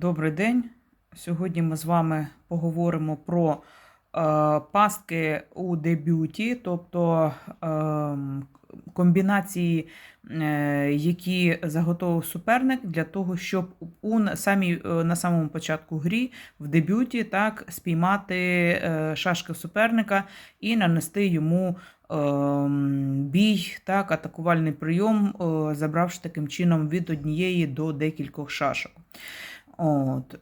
Добрий день. Сьогодні ми з вами поговоримо про е, пастки у дебюті, тобто е, комбінації, е, які заготовив суперник для того, щоб у самій, е, на самому початку грі в дебюті так спіймати е, шашки суперника і нанести йому ем, бій, так, атакувальний прийом, е, забравши таким чином від однієї до декількох шашок. От.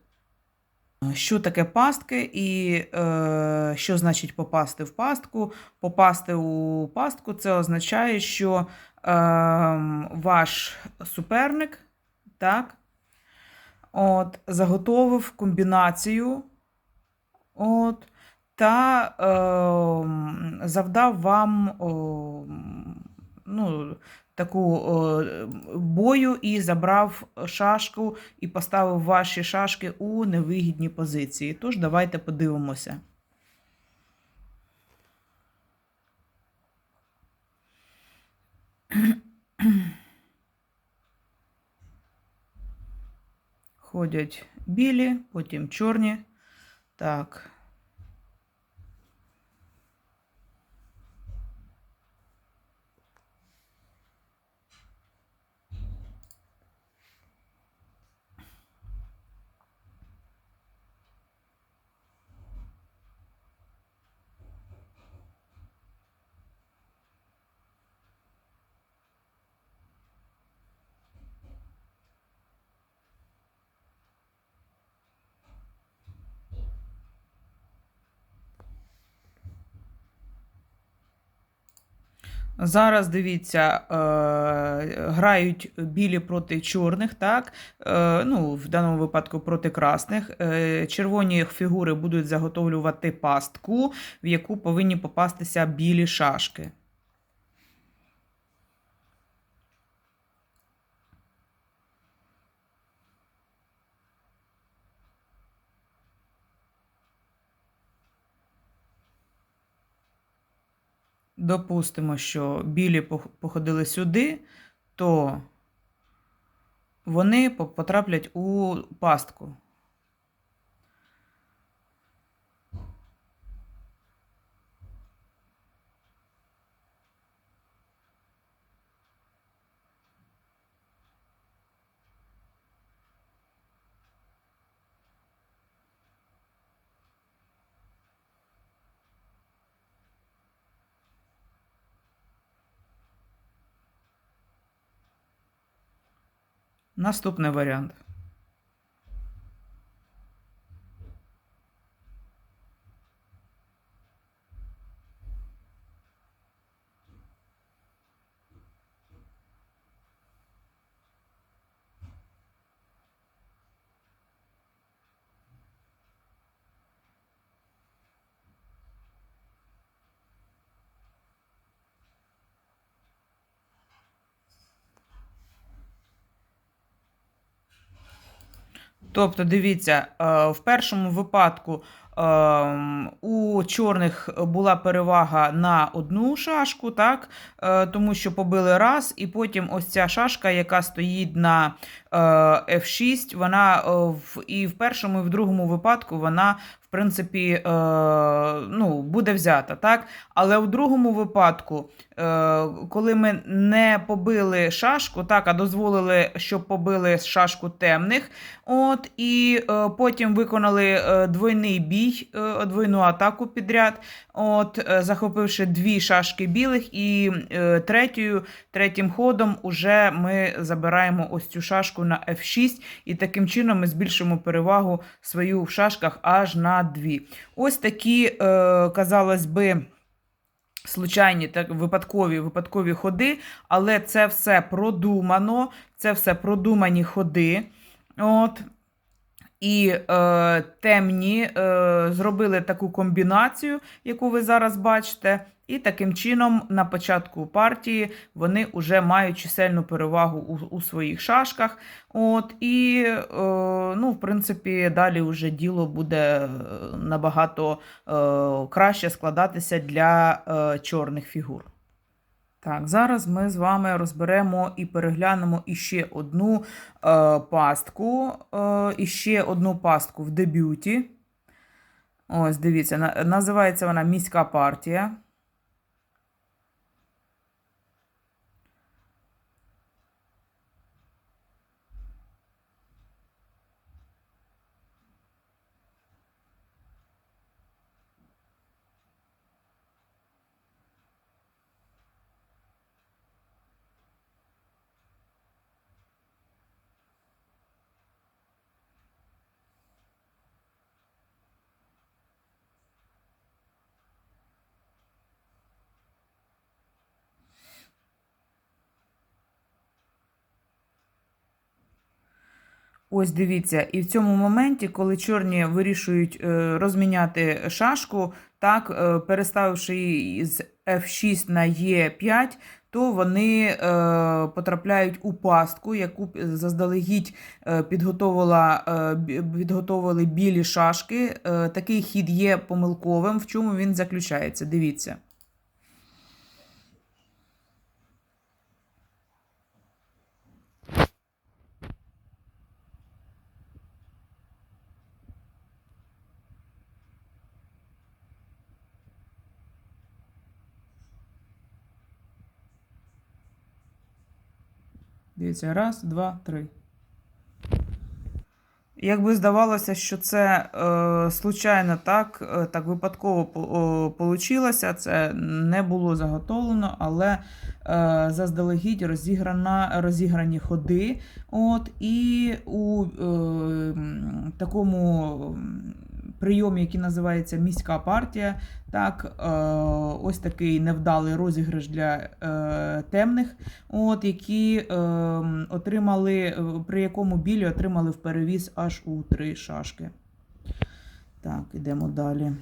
Що таке пастки і е, що значить попасти в пастку? Попасти у пастку це означає, що е, ваш суперник так, от, заготовив комбінацію от, та е, завдав вам о, ну, таку бою і забрав шашку і поставив ваші шашки у невигідні позиції. Тож давайте подивимося. Ходять білі, потім чорні. Так. Зараз дивіться, е, грають білі проти чорних, так? Е, ну, в даному випадку проти красних. Е, червоні фігури будуть заготовлювати пастку, в яку повинні попастися білі шашки. Допустимо, що білі пох- походили сюди, то вони по- потраплять у пастку. Наступний варіант. Тобто, дивіться, е, в першому випадку ем, у чорних була перевага на одну шашку, так? Е, тому що побили раз, і потім ось ця шашка, яка стоїть на е, F6, вона в, і в першому, і в другому випадку вона. В принципі, ну, буде взята, так? Але у другому випадку, коли ми не побили шашку, так, а дозволили, щоб побили шашку темних, от, і е, потім виконали е, двойний бій, е, двойну атаку підряд, от, е, захопивши дві шашки білих, і е, третьою, третім ходом уже ми забираємо ось цю шашку на F6, і таким чином ми збільшимо перевагу свою в шашках аж на дві. Ось такі, е, казалось би, случайні так випадкові випадкові ходи, але це все продумано, це все продумані ходи. От. І е, темні е, зробили таку комбінацію, яку ви зараз бачите. І таким чином на початку партії вони вже мають чисельну перевагу у, у своїх шашках. От, І, е, ну, в принципі, далі вже діло буде е, набагато е, краще складатися для е, чорних фігур. Так, зараз ми з вами розберемо і переглянемо іще одну е, пастку, е, іще одну пастку в дебюті. Ось, дивіться, на, називається вона міська партія. Ось дивіться, і в цьому моменті, коли чорні вирішують е, розміняти шашку, так, е, переставивши її з F6 на E5, то вони е, потрапляють у пастку, яку заздалегідь е, підготовила, е, підготовили білі шашки. Е, такий хід є помилковим. В чому він заключається? Дивіться. Дивіться, раз, два, три. Якби здавалося, що це е, случайно так, е, так випадково вийшло, це не було заготовлено, але е, заздалегідь розіграна, розіграні ходи. От, і у е, такому м, прийомі, який називається міська партія, так, е, ось такий невдалий розіграш для е, темних, от, які е, отримали, при якому білі отримали в перевіз аж у три шашки. Так, ідемо далі.